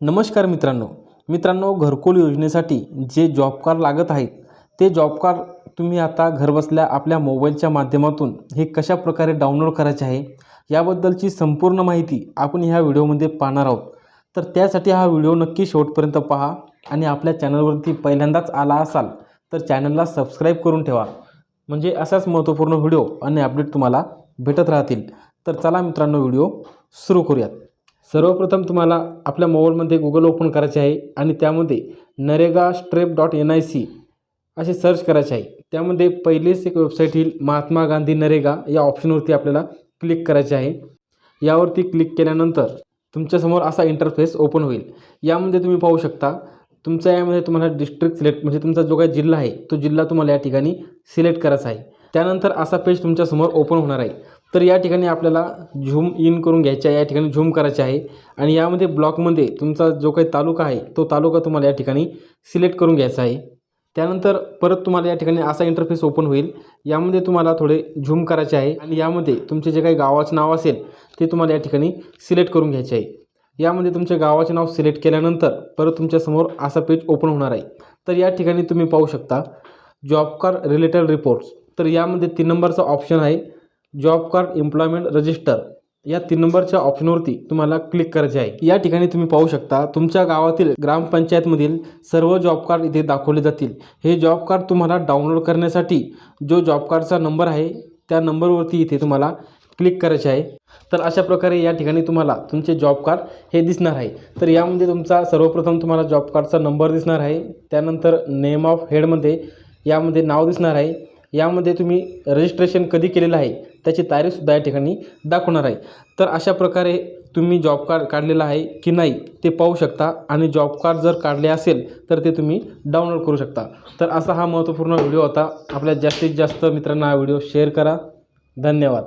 नमस्कार मित्रांनो. मित्रांनो घरकुल योजनेसाठी जे जॉब कार्ड लागत आहेत ते जॉब कार्ड तुम्ही आता घरबसल्या आपल्या मोबाईलच्या माध्यमातून हे कशा प्रकारे डाउनलोड करायचे आहे याबद्दलची संपूर्ण माहिती आपण ह्या व्हिडिओमध्ये पाहणार आहोत. तर त्यासाठी हा व्हिडिओ नक्की शेवटपर्यंत पहा आणि आपल्या चॅनलवरती पहिल्यांदाच आला असाल तर चॅनलला सबस्क्राईब करून ठेवा. म्हणजे असाच महत्त्वपूर्ण व्हिडिओ आणि अपडेट तुम्हाला भेटत राहतील. तर चला मित्रांनो व्हिडिओ सुरू करूयात. सर्वप्रथम तुम्हाला आपल्या मोबाईलमध्ये गुगल ओपन करायचे आहे आणि त्यामध्ये NREGA strap dot N I C असे सर्च करायचे आहे. त्यामध्ये पहिलेच एक वेबसाईट येईल महात्मा गांधी नरेगा या ऑप्शनवरती आपल्याला क्लिक करायचे आहे. यावरती क्लिक केल्यानंतर तुमच्यासमोर असा इंटरफेस ओपन होईल. यामध्ये तुम्ही पाहू शकता तुमच्या यामध्ये तुम्हाला डिस्ट्रिक्ट सिलेक्ट म्हणजे तुमचा जो काही जिल्हा आहे तो जिल्हा तुम्हाला या ठिकाणी सिलेक्ट करायचा आहे. त्यानंतर असा पेज तुमच्यासमोर ओपन होणार आहे. तर या ठिकाणी आपल्याला झूम इन करून घ्यायचे आहे या ठिकाणी झूम करायचे आहे. आणि यामध्ये ब्लॉकमध्ये तुमचा जो काही तालुका आहे तो तालुका तुम्हाला या ठिकाणी सिलेक्ट करून घ्यायचा आहे. त्यानंतर परत तुम्हाला या ठिकाणी असा इंटरफेस ओपन होईल. यामध्ये तुम्हाला थोडे झूम करायचे आहे आणि यामध्ये तुमचे जे काही गावाचं नाव असेल ते तुम्हाला या ठिकाणी सिलेक्ट करून घ्यायचे आहे. यामध्ये तुमच्या गावाचे नाव सिलेक्ट केल्यानंतर परत तुमच्यासमोर असा पेज ओपन होणार आहे. तर या ठिकाणी तुम्ही पाहू शकता जॉब कार्ड रिलेटेड रिपोर्ट्स तर यामध्ये तीन नंबरचा ऑप्शन आहे. जॉब कार्ड एम्प्लॉयमेंट रजिस्टर या तीन नंबरच्या ऑप्शनवरती तुम्हाला क्लिक करायचे आहे. या ठिकाणी तुम्ही पाहू शकता तुमच्या गावातील ग्रामपंचायतमधील सर्व जॉब कार्ड इथे दाखवले जातील. हे जॉब कार्ड तुम्हाला डाउनलोड करण्यासाठी जो जॉब कार्डचा नंबर आहे त्या नंबरवरती इथे तुम्हाला क्लिक करायचे आहे. तर अशा प्रकारे या ठिकाणी तुम्हाला तुमचे जॉब कार्ड हे दिसणार आहे. तर यामध्ये तुमचा सर्वप्रथम तुम्हाला जॉब कार्डचा नंबर दिसणार आहे. त्यानंतर नेम ऑफ हेडमध्ये यामध्ये नाव दिसणार आहे. यामध्ये तुम्ही रजिस्ट्रेशन कधी केलेलं आहे त्याची तारीखसुद्धा या ठिकाणी दाखवणार आहे. तर अशा प्रकारे तुम्ही जॉब कार्ड काढलेलं आहे की नाही ते पाहू शकता. आणि जॉब कार्ड जर काढले असेल तर ते तुम्ही डाउनलोड करू शकता. तर असा हा महत्त्वपूर्ण व्हिडिओ होता. आपल्या जास्तीत जास्त मित्रांना हा व्हिडिओ शेअर करा. धन्यवाद.